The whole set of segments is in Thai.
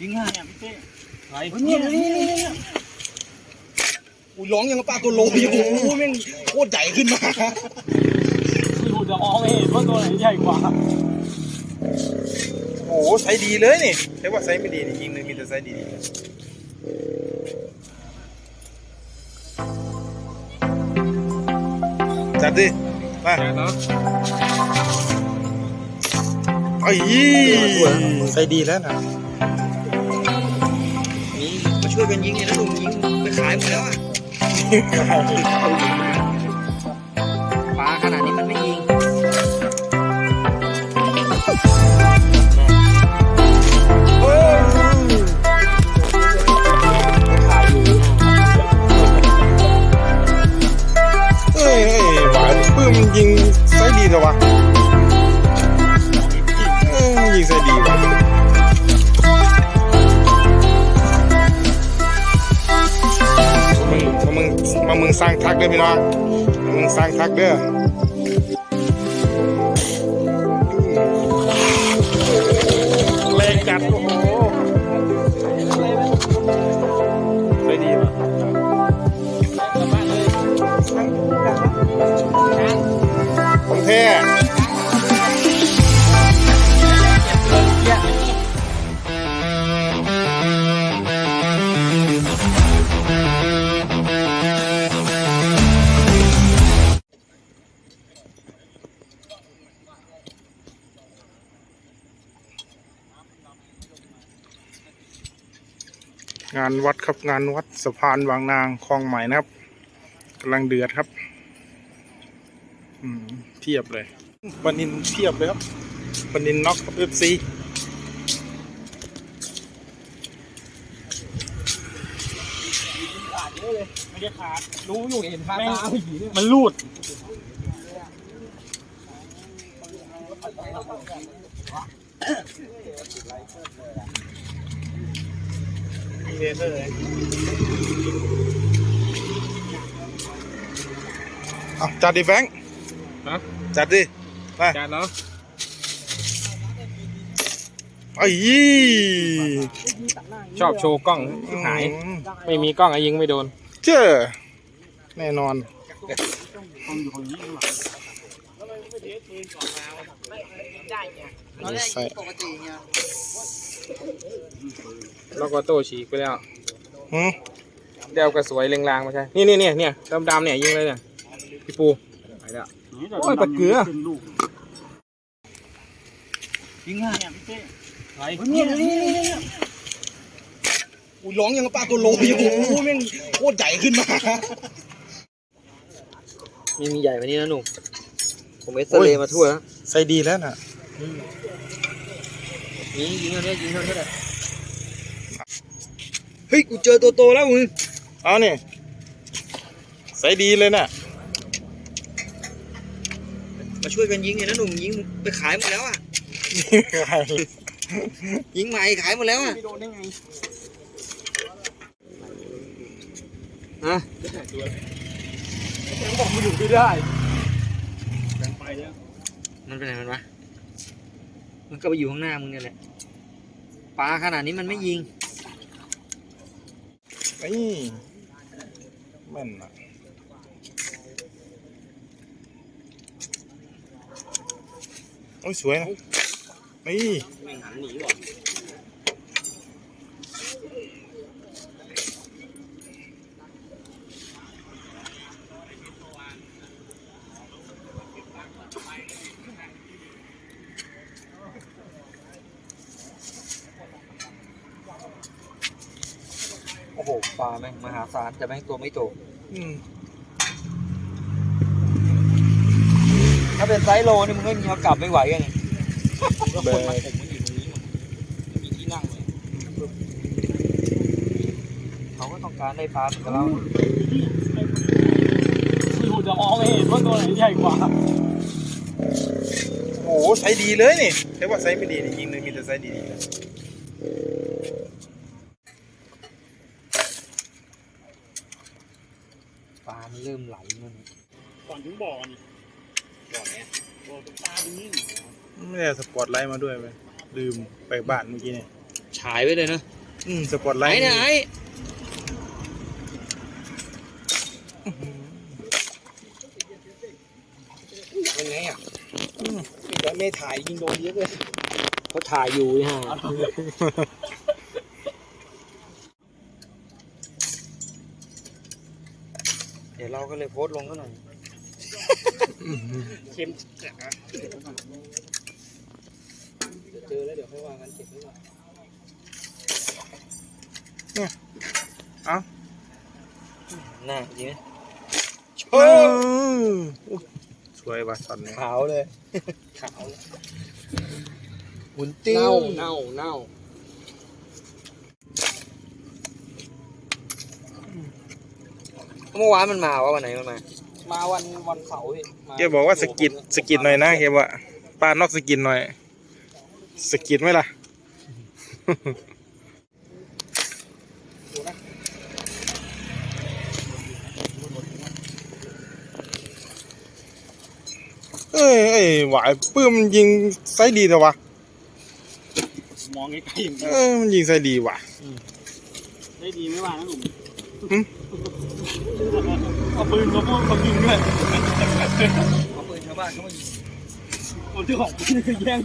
ยิงห่าเนี่ยพี่เต้ไหนเนี่ยนี่นี่นี่อุ้ยร้องยังกับปลาตัวโลอยู่โอ้โหแม่งโคตรใหญ่ขึ้นมาที่ผมจะมองไม่เห็นว่าตัวไหนใหญ่กว่าโอ้โหไซส์ดีเลยนี่ใช่ว่าไซส์ไม่ดีนี่ยิงเลยมีแต่ไซส์ดีๆจัดดิมาเนาะไอ้ไซส์ดีแล้วนะนี่มา ช่วยกันยิงไงนะหนุ่มยิงไปขายหมดแล้วอะปลาขนาดนี้มันไม่ยิงเฮ้ยขายอยู่เฮ้ยเฮ้ยหวานปื้มยิงไซส์ดีแต่วะ มึงมามึงมามึงสร้างทักเด้อพี่น้องมามึงสร้างทักเด้อแรงจัดโอ้โหานวัดครับงานวัดสะพานวางนางคลองใหม่นะครับกำลังเดือดครับเทียบเลยบันินเทียบเลยครับบันินน็อกเอฟซีไม่ได้ขาดรู้อยู่เห็นพาตามันรูด เอาจัดดิแฟรงค์นะจัดดิมาจานเนาะไอ้ชอบโชว์กล้องหาย ไม่มีกล้องอะยิงไม่โดน เจ้อแน่นอนใส่ปกติเนี่ย แล้วก็โต้ฉีกไปแล้วหืมเดวกระสวยเล็งลางมาใช่ นี่นี่เนี่ยเนี่ยดำดำๆเนี่ยยิงเลยเนี่ยพี่ปูไปแล้วโอ้ยปลาเกลือยิงห่าเนี่ยพี่เต้ไหนเนี่ยนี่นี่อุ้ยร้องยังกับปลาตัวโลอยู่โอ้โหแม่งโคตรใหญ่ขึ้นมามีมีใหญ่กว่านี้นะหนุ่มผมเอ็กซเรย์มาทั่วแล้วใส่ดีแล้วน่ะยิงยิงเท่านี้ยิงเท่านี้แหละ เฮ้ย กูเจอตัวโตแล้วมึงเอาเนี่ยใส่ดีเลยน่ะมาช่วยกันยิงไงนะหนุ่มยิงไปขายหมดแล้วอะ ยิงใหม่ขายหมดแล้วอะไม่โดนได้ไงฮะยังบอกมันอยู่ไม่ได้ไปแล้ว มันไปไหนมันวะ มันก็ไปอยู่ข้างหน้ามึงเนี่ยแหละ ปลาขนาดนี้มันไม่ยิง นี่แม่นอะโอ้ยสวยนะนี่แม่หันหนีว่ะ โอ้โหปลาแม่งมหาศาลแต่แม่งตัวไม่โตอืมถ้าเป็นไซส์โลนี่มึงไม่มีเอากลับไม่ไหวกันไงแล้วคนมาผมมันอยู่ตรงนี้หมดไม่มีที่นั่งเลยเขาก็ต้องการได้ปลาเหมือนกับเราที่ผมจะมองไม่เห็นว่าตัวไหนใหญ่กว่าโอ้โหใส่ดีเลยนี่ใช่ว่าไซส์ไม่ดีนี่ยิงเลยมีแต่ไซส์ดีๆนะ ปลา มันเริ่มไหลมันก่อนถึงบ่อนี่บ่อเนี้ยบ่อตรงปลาตรงนี้ไม่ได้เอาสปอตไลท์มาด้วยไปลืมไปบ้านเมื่อกี้เนี่ยฉายไว้เลยเนอะอืมสปอตไลไหนท์เนี่ยไอ้เป็นไงอะแต่ไม่ถ่ายยิงโดนเยอะเลยเขาถ่ายอยู่ฮะ เดี๋ยวเราก็เลยโพสต์ลงก็หน่อยเค็มจัดนะเจอแล้วเดี๋ยวค่อยว่ากันเก็บไว้ก่อนหน้าจริงไหมเอออุ๊ยสวยว่ะช็อตนี้ขาวเลยขาวหุ่นติ้เน่าวเน่าเน่า เมื่อวานมันมาวะวันไหนมันมา มาวันวันเสาร์พี่มาแกบอกว่าสกิดสกิดหน่อยนะแกว่าปลานอกสกิดหน่อยสกิดไหมล่ะเอ้ยเอ้ยหวายปื้มมันยิงไซส์ดีแต่วะมองไกลๆอย่างนี้เออมันยิงไซส์ดีว่ะ ได้ดีไม่ว่านะหนุ่มหึ เอาปืนมาพวกเขายิงด้วยเอาปืนชาวบ้านเขามายิงคนที่ของปืนคือแย่ง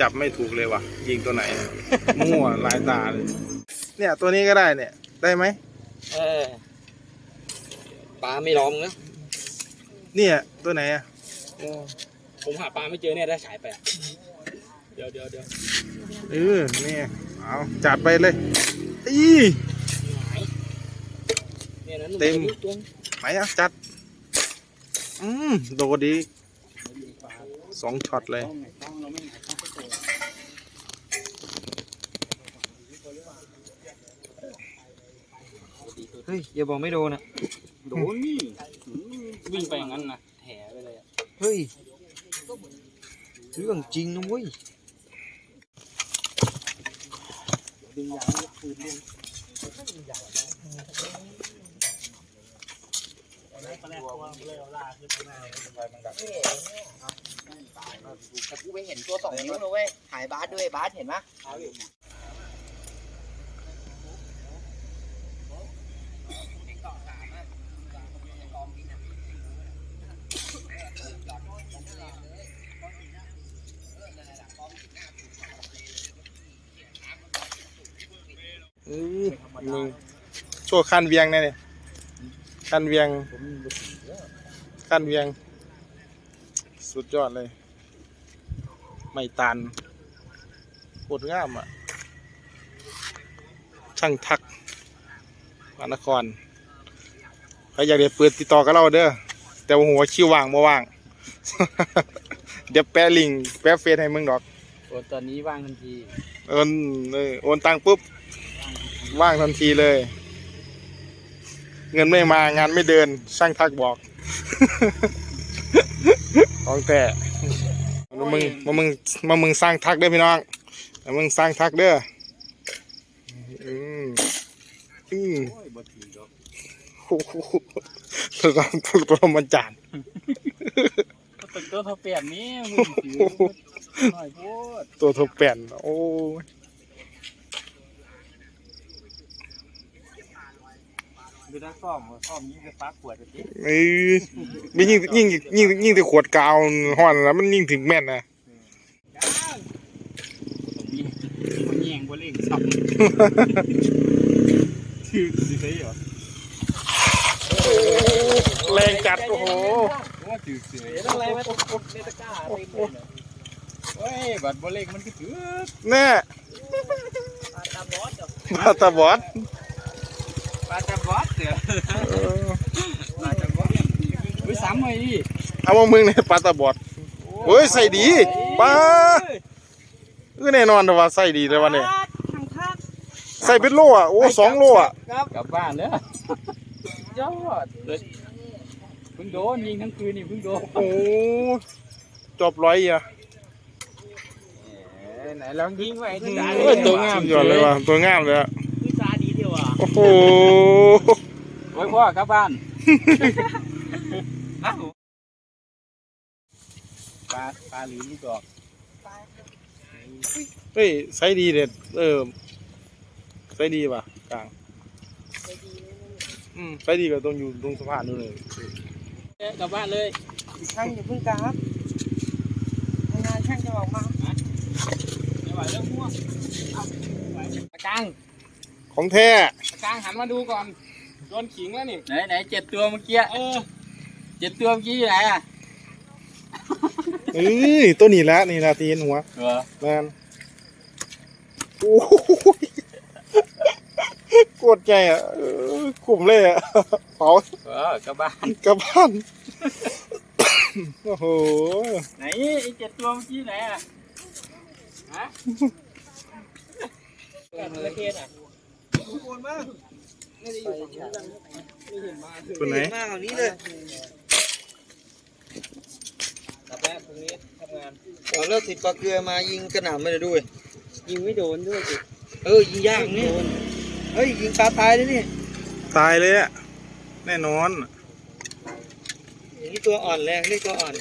จับไม่ถูกเลยว่ะ ยิงตัวไหน มั่วลายตาเลย เนี่ยตัวนี้ก็ได้เนี่ย ได้ไหมเออปลาไม่ร้องนะเนี่ยตัวไหนอะผมหาปลาไม่เจอเนี่ยได้ฉายไปอะเดี๋ยวเดี๋ยวเดี๋ยวเออเนี่ย เอาจัดไปเลยอีเนี่ยนะหนุ่มเต็มอายุตัวไหนอะจัด อืมโดดดีสองช็อตเลยต้องไงต้องเราไม่ไหนต้องไปตัวเฮ้ยอย่าบอกไม่โดนอะโดนนี่หืมวิ่งไปอย่างนั้นนะแถไปเลยอะเฮ้ยเรื่องจริงนะเว้ย ดึงยางแล้วปืนลงกูไปเห็นตัวสองนิ้วนะเว้ยถ่ายบาสด้วยบาสเห็นปะ มึงโชว์ขั้นเวียงแน่เนี่ยขั้นเวียงขั้นเวียง สุดยอดเลย ไม่ตันโคตรงามอะ ช่างทักมานครใครอยากได้เปิดติดต่อกับเราเด้อแต่ว่าหัวคิวว่างบ่ว่าง เดี๋ยวแปะลิงก์แปะเฟซให้มึงดอกโอ้ตอนนี้ว่างทันทีโอนเออโอนตังค์ปุ๊บ ว่างทันทีเลย เงินไม่มางานไม่เดินช่างทักบอกของแต่มามึงมามึงมามึงสร้างทักเด้อพี่น้องมามึงสร้างทักเด้ออืมอืมโอ้ยบ่ถีดอกโอ้โหตัวการตัวตัวมันจานตึกตัวเท่าเปลี่ยนนี้มึงถือหน่อยพูดตัวทบแป่นโอ้ย ดูนักซ่อมซ่อมยิ่งจะฟักขวดจะติเอ้ยไม่ยิ่งยิ่งยิ่งยิ่งแต่ขวดกาวห่อนแล้วมันยิ่งถึงแม่นนะมีมันแย่งบ่เล่งซ้ำถือสิได้เหรอแรงจัดโอ้โหว่าถือเสืออะไรมาตกในตะกร้าเต็มเลยเฮ้ยบัตรบ่เล่งมันก็ถือแน่ตาบอสเหรอมาตาบอด ปลาจับบอสเสือเออปลาจับบอสไปซ้ำไว้ดิเอามามึงเนี่ยปลาตาบอดโอ้ยใส่ดีปลาเออแน่นอนแต่ว่าใส่ดีเลยวันนี้ใส่เป็นโลอะโอ้สองโลอะครับกลับบ้านแล้วยอดเลยเพิ่งโดนยิงทั้งคืนนี่เพิ่งโดนโอ้จบร้อยอะไหนลองยิงไว้ที่โอ้ยตัวงามยอดเลยว่ะตัวงามเลยอะ โอ้โหโอ้ยพ่อกลับบ้านปลาปลาาหรือลูกดอกเฮ้ยไซส์ดีเด็ดเออไซส์ดีป่ะกลางอืมไซส์ดีกว่าตรงอยู่ตรงสะพานนู่นเลยกลับบ้านเลยช่างอย่าเพิ่งกราบทำงานช่างจะออกมาไม่ไหวเรื่องม่วงตะกางของแท้ ตะกางหันมาดูก่อนโดนขิงแล้วนี่ไหนไหนเจ็ดตัวเมื่อกี้เออเจ็ดตัวเมื่อกี้อยู่ไหนอะเอ้ยตัวนี้ละนี่นาทีเห็นหัวเหรอแมนโอ้โหโกดใจอะเออกลุ่มเลยอะเผาเออกลับบ้านกลับบ้านโอ้โหไหนไอ้เจ็ดตัวเมื่อกี้ไหนอะฮะเกิดอะไรขึ้นอะ ตัวไหนมากกว่านี้เลยกลับแล้วพรุ่งนี้ทำงานเอาแล้วติดปลาเกลือมายิงกระหน่ำไม่ได้ด้วย ยิงไม่โดนด้วยสิเออยิงยากนี่เฮ้ยยิงปลาตายเลยนี่ ตายเลยอะแน่นอนอย่างนี้ตัวอ่อนแรงนี่ตัวอ่อน